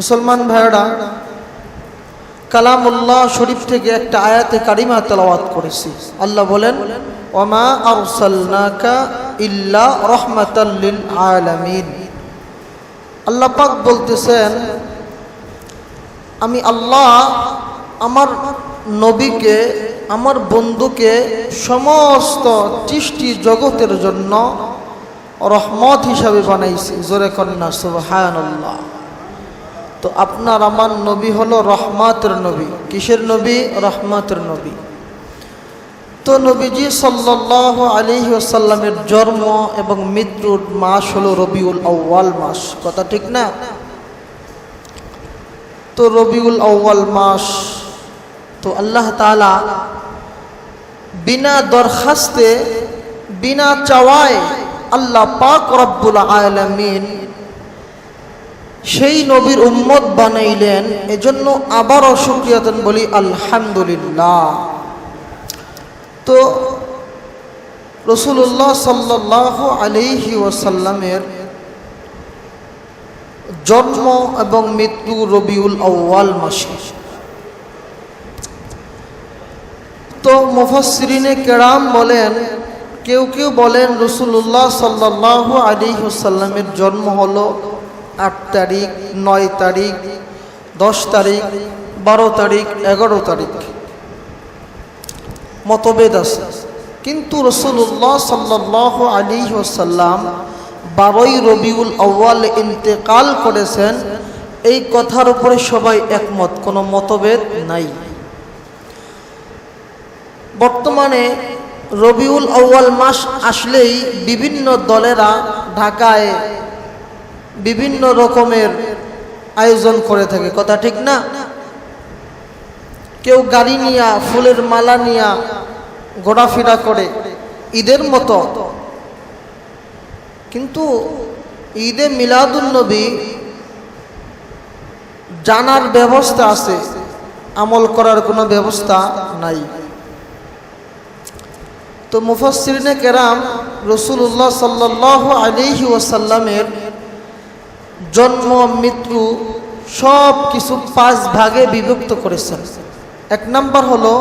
মুসলমান ভাইয়েরা, কালামুল্লাহ শরীফ থেকে একটা আয়াতে কারিমা তেলাওয়াত করেছি। আল্লাহ বলেন, ওমা ইল্লা রহমাতাল্লিল আলামিন। আল্লাহ পাক বলতেছেন, আমি আল্লাহ আমার নবীকে, আমার বন্ধুকে সমস্ত সৃষ্টি জগতের জন্য রহমত হিসাবে বানাইছি। জোরে কন্যা, সুবহানাল্লাহ। তো আপনার আমার নবী হলো রহমাতের নবী। কিসের নবী? রহমাতের নবী। তো নবীজি সাল্লাহ আলী আসাল্লামের জন্ম এবং মৃত্যুর মাস হলো রবিউল আউ্য়াল মাস। কথা ঠিক না? তো রবিউল আউ্য়াল মাস, তো আল্লাহ তালা বিনা দরখাস্তে, বিনা চাওয়ায় আল্লাহ পাক রব্বুল আলমিন সেই নবীর উম্মত বানাইলেন, এজন্য আবারও শুক্রিয়াতন বলি আলহামদুলিল্লাহ। তো রসুল্লাহ সাল্লাহ আলিহি ওসাল্লামের জন্ম এবং মৃত্যু রবিউল আউ্য়াল মাসে। তো মুফাসরিনে কেরাম বলেন, কেউ কেউ বলেন রসুল্লাহ সাল্লাহ আলী জন্ম হলো আট তারিখ, নয় তারিখ, দশ তারিখ, বারো তারিখ, এগারো তারিখ। মতভেদ আছে। কিন্তু রসুল্লাহ সাল্লাহ আলী সাল্লাম বারোই রবিউল আউ্য়াল ইন্তেকাল করেছেন। এই কথার উপরে সবাই একমত, কোনো মতভেদ নাই। বর্তমানে রবিউল আউ্য়াল মাস আসলেই বিভিন্ন দলেরা ঢাকায় বিভিন্ন রকমের আয়োজন করে থাকে। কথা ঠিক না? কেউ গাড়ি নিয়া, ফুলের মালা নিয়া, ঘোরাফেরা করে ঈদের মতো। কিন্তু ঈদে মিলাদুন্নবী জানার ব্যবস্থা আছে, আমল করার কোনো ব্যবস্থা নাই। তো মুফাসরিনে কেরাম রসুল্লাহ সাল্লাহ আলিহি ওয়াসাল্লামের জন্ম, মৃত্যু সব কিছু পাঁচ ভাগে বিভক্ত করেছেন। এক নাম্বার হলো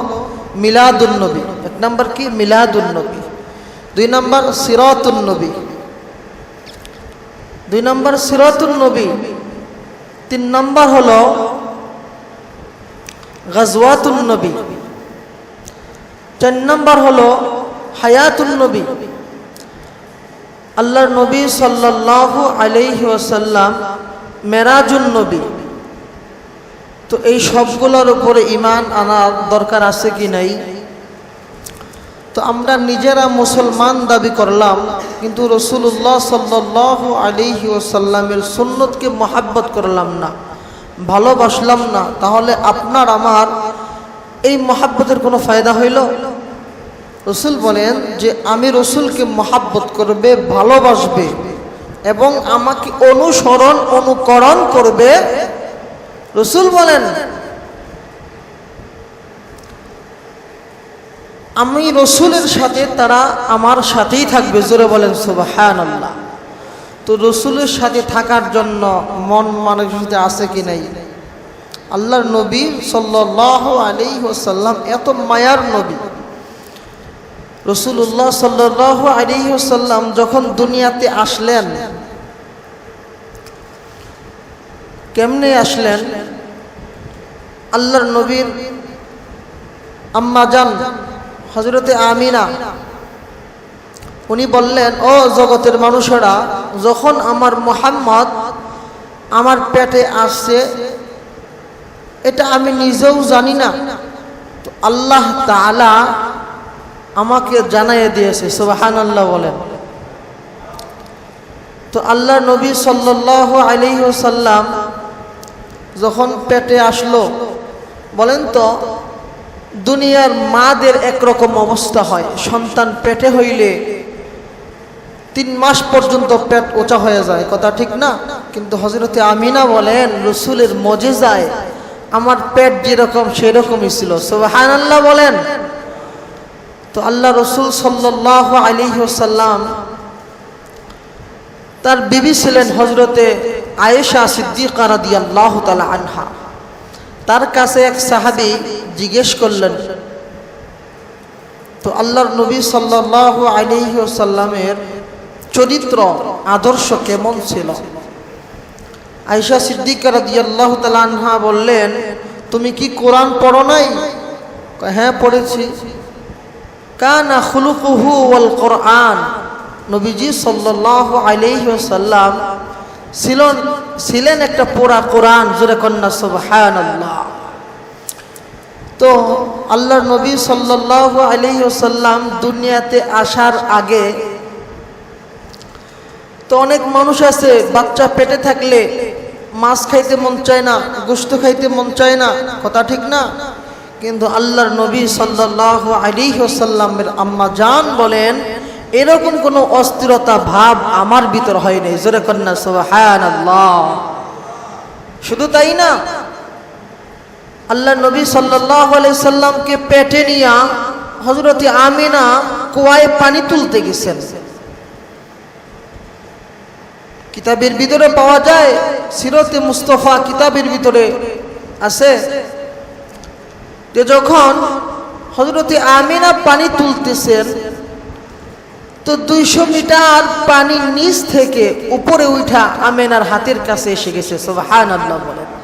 মিলাদুন্নবী এক নাম্বার কি? মিলাদুন্নবী দুই নাম্বার সিরাতুন্নবী দুই নাম্বার সিরাতুন্নবী তিন নাম্বার হলো গাজওয়াতুন্নবী চার নাম্বার হলো হায়াতুন্নবী আল্লাহর নবী সাল্লাহ আলাইহি ওয়াসাল্লাম মেরাজুন নবী। তো এই সবগুলোর উপরে ইমান আনার দরকার আছে কি নাই? তো আমরা নিজেরা মুসলমান দাবি করলাম, কিন্তু রসুল্লাহ সাল্লাহ আলিহি ওসাল্লামের সুন্নতকে মহাব্বত করলাম না, ভালোবাসলাম না। তাহলে আপনার, আমার এই মহাব্বতের কোনো ফায়দা হইল? রসুল বলেন যে আমি রসুলকে মহাব্বত করবে, ভালোবাসবে এবং আমাকে অনুসরণ, অনুকরণ করবে। রসুল বলেন, আমি রসুলের সাথে, তারা আমার সাথেই থাকবে। জোরে বলেন সুবাহান আল্লাহ তো রসুলের সাথে থাকার জন্য মন মানসিকতা আছে কি নাই? আল্লাহর নবী সাল্লাহ আলী ওসাল্লাম এত মায়ার নবী। রসুল্লাহ সাল্লাহ আলী ওসাল্লাম যখন দুনিয়াতে আসলেন, কেমনে আসলেন? আল্লাহর নবীর আম্মা যান হজরতে আমিনা, উনি বললেন, ও জগতের মানুষেরা, যখন আমার মোহাম্মদ আমার পেটে আসছে, এটা আমি নিজেও জানি না। তো আল্লাহ তালা আমাকে জানাইয়ে দিয়েছে সুবাহান আল্লাহ বলেন। তো আল্লাহ নবী সাল্লাহ আলী সাল্লাম যখন পেটে আসলো, বলেন তো, দুনিয়ার মাদের একরকম অবস্থা হয়। সন্তান পেটে হইলে তিন মাস পর্যন্ত পেট ওচা হয়ে যায়, কথা ঠিক না? কিন্তু হজরতে আমিনা বলেন, রসুলের মজে যায় আমার পেট যেরকম সেরকমই ছিল সোহান আল্লাহ বলেন। তো আল্লাহ রসুল সাল্লাহ আলী সাল্লাম তার বিবি ছিলেন হজরতে আয়েশা সিদ্দিকা রাদিয়াল্লাহু তালা আনহা। তার কাছে এক সাহাবী জিজ্ঞেস করলেন, তো আল্লাহর নবী সাল্লাল্লাহু আলাইহি ওয়াসাল্লামের চরিত্র, আদর্শ কেমন ছিল? আয়েশা সিদ্দিকা রাদিয়াল্লাহু তাআলা আনহা বললেন, তুমি কি কোরআন পড়ো নাই? হ্যাঁ পড়েছি। কানা খুলুকুহু ওয়াল কোরআন। নবীজি সাল্লাল্লাহু আলাইহি ওয়াসাল্লাম ছিলেন ছিলেন একটা পোড়া কোরআন, জোরে কন্যা সুবহানাল্লাহ। তো আল্লাহর নবী সাল্লাল্লাহু আলাইহি ওয়াসাল্লাম দুনিয়াতে আসার আগে তো অনেক মানুষ আছে, বাচ্চা পেটে থাকলে মাছ খাইতে মন চায় না গোস্ত খাইতে মন চায় না, কথা ঠিক না? কিন্তু আল্লাহর নবী সাল্লাল্লাহু আলাইহি ওয়াসাল্লামের আম্মা জান বলেন, এরকম কোনো অস্থিরতা ভাব আমার ভিতর হয়নি জোরে কন্যা, সুবহানাল্লাহ। শুধু তাই না আল্লাহ নবী আলাইহি সাল্লামকে পেটে নিয়া হযরতে আমিনা কুয়ায় পানি তুলতে গেছেন। কিতাবের ভিতরে পাওয়া যায়, সিরতে মুস্তফা কিতাবের ভিতরে আছে। যে যখন হজরতে আমিনা পানি তুলতেছেন, তো দুইশো মিটার পানির নিচ থেকে উপরে উঠা আমেনার হাতের কাছে এসে গেছে সোহান আল্লাহ বলেন।